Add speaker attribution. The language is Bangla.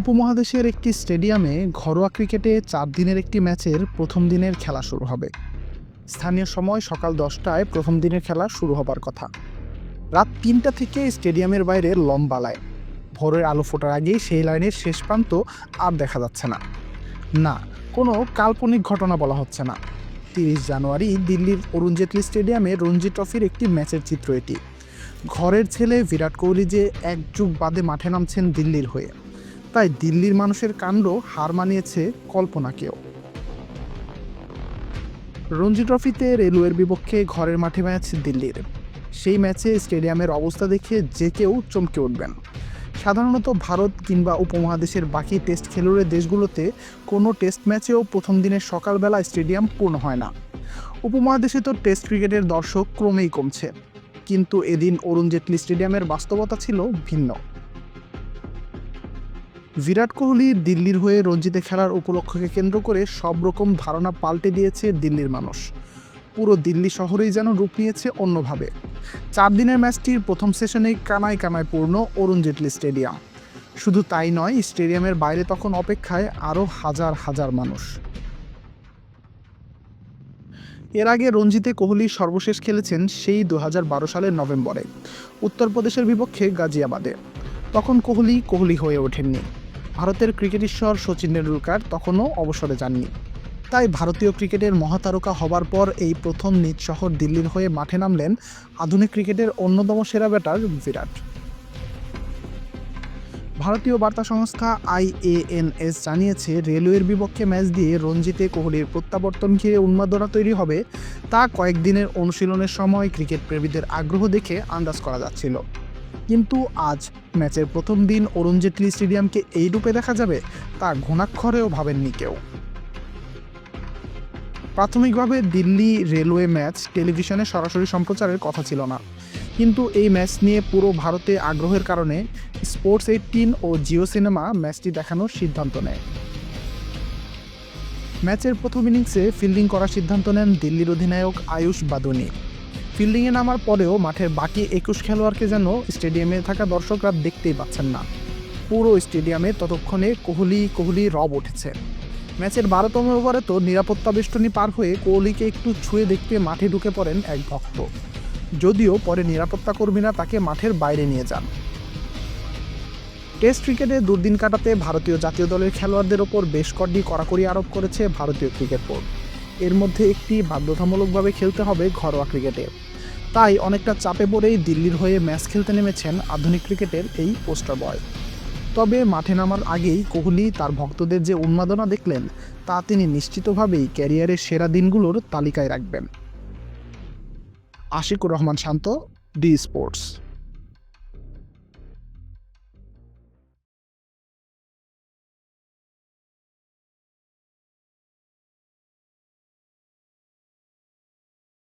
Speaker 1: উপমহাদেশের একটি স্টেডিয়ামে ঘরোয়া ক্রিকেটে চার দিনের একটি ম্যাচের প্রথম দিনের খেলা শুরু হবে। স্থানীয় সময় সকাল দশটায় প্রথম দিনের খেলা শুরু হবার কথা। রাত তিনটা থেকে স্টেডিয়ামের বাইরে লম্বা লাইন। ভোরের আলো ফোটার আগেই সেই লাইনের শেষ প্রান্ত আর দেখা যাচ্ছে না। না, কোনো কাল্পনিক ঘটনা বলা হচ্ছে না। তিরিশ জানুয়ারি দিল্লির অরুণ জেটলি স্টেডিয়ামে রঞ্জি ট্রফির একটি ম্যাচের চিত্র এটি। ঘরের ছেলে বিরাট কোহলি যে এক যুগ বাদে মাঠে নামছেন দিল্লির হয়ে। তাই দিল্লির মানুষের কাণ্ড হার মানিয়েছে কল্পনাকেও। রঞ্জি ট্রফিতে রেলওয়ের বিপক্ষে ঘরের মাঠে ম্যাচ দিল্লির। সেই ম্যাচে স্টেডিয়ামের অবস্থা দেখে যে কেউ চমকে উঠবেন। সাধারণত ভারত কিংবা উপমহাদেশের বাকি টেস্ট খেলুড়ে দেশগুলোতে কোনো টেস্ট ম্যাচেও প্রথম দিনের সকালবেলা স্টেডিয়াম পূর্ণ হয় না। উপমহাদেশে তো টেস্ট ক্রিকেটের দর্শক ক্রমেই কমছে। কিন্তু এদিন অরুণ জেটলি স্টেডিয়ামের বাস্তবতা ছিল ভিন্ন। বিরাট কোহলি দিল্লির হয়ে রঞ্জিতে খেলার উপলক্ষকে কেন্দ্র করে সব রকম ধারণা পাল্টে দিয়েছে দিল্লির মানুষ। পুরো দিল্লি শহরেই যেন রূপ নিয়েছে অন্যভাবে। চার দিনের ম্যাচটির প্রথম সেশনেই কানায় কানায় পূর্ণ অরুণ জেটলি স্টেডিয়াম। শুধু তাই নয়, স্টেডিয়ামের বাইরে তখন অপেক্ষায় আরও হাজার হাজার মানুষ। এর আগে রঞ্জিতে কোহলি সর্বশেষ খেলেছেন সেই দু হাজার বারো সালের নভেম্বরে। উত্তরপ্রদেশের বিপক্ষে গাজিয়াবাদে। তখন কোহলি কোহলি হয়ে ওঠেননি। ভারতের ক্রিকেট ঈশ্বর সচিন টেন্ডুলকার তখনও অবসরে যাননি। তাই ভারতীয় ক্রিকেটের মহাতারকা হবার পর এই প্রথম নিজ শহর দিল্লির হয়ে মাঠে নামলেন আধুনিক ক্রিকেটের অন্যতম সেরা ব্যাটার বিরাট। ভারতীয় বার্তা সংস্থা আইএএনএস জানিয়েছে, রেলওয়ের বিপক্ষে ম্যাচ দিয়ে রঞ্জিতে কোহলির প্রত্যাবর্তন ঘিরে উন্মাদনা তৈরি হবে। তা কয়েকদিনের অনুশীলনের সময় ক্রিকেট প্রেমীদের আগ্রহ দেখে আন্দাজ করা যাচ্ছিল। কিন্তু আজ ম্যাচের প্রথম দিন অরুণ জেটলি স্টেডিয়ামকে এই রূপে দেখা যাবে তা ঘুণাক্ষরেও ভাবেননি কেউ। প্রাথমিকভাবে দিল্লি রেলওয়ে ম্যাচ টেলিভিশনে সরাসরি সম্প্রচারের কথা ছিল না। কিন্তু এই ম্যাচ নিয়ে পুরো ভারতে আগ্রহের কারণে স্পোর্টস এইটিন ও জিও সিনেমা ম্যাচটি দেখানোর সিদ্ধান্ত নেয়। ম্যাচের প্রথম ইনিংসে ফিল্ডিং করার সিদ্ধান্ত নেন দিল্লির অধিনায়ক আয়ুষ বাদুনি। ফিল্ডিংয়ে নামার পরেও মাঠের বাকি একুশ খেলোয়াড়কে যেন স্টেডিয়ামে থাকা দর্শকরা দেখতেই পাচ্ছেন না। পুরো স্টেডিয়ামে ততক্ষণে কোহলি কোহলি রব উঠেছে। ম্যাচের বারোতম ওভারে তো নিরাপত্তা বেষ্টনী পার হয়ে কোহলিকে একটু ছুঁয়ে দেখতে মাঠে ঢুকে পড়েন এক ভক্ত। যদিও পরে নিরাপত্তা কর্মীরা তাকে মাঠের বাইরে নিয়ে যান। টেস্ট ক্রিকেটে দুর্দিন কাটাতে ভারতীয় জাতীয় দলের খেলোয়াড়দের ওপর বেশ কটি কড়াকড়ি আরোপ করেছে ভারতীয় ক্রিকেট বোর্ড। এর মধ্যে একটি বাধ্যতামূলকভাবে খেলতে হবে ঘরোয়া ক্রিকেটে। তাই অনেকটা চাপে পড়েই দিল্লির হয়ে ম্যাচ খেলতে নেমেছেন আধুনিক ক্রিকেটের এই পোস্টার বয়। তবে মাঠে নামার আগেই কোহলি তার ভক্তদের যে উন্মাদনা দেখলেন, তা তিনি নিশ্চিতভাবেই ক্যারিয়ারের সেরা দিনগুলোর তালিকায় রাখবেন। Ashikur Rahman Shanto, D sports.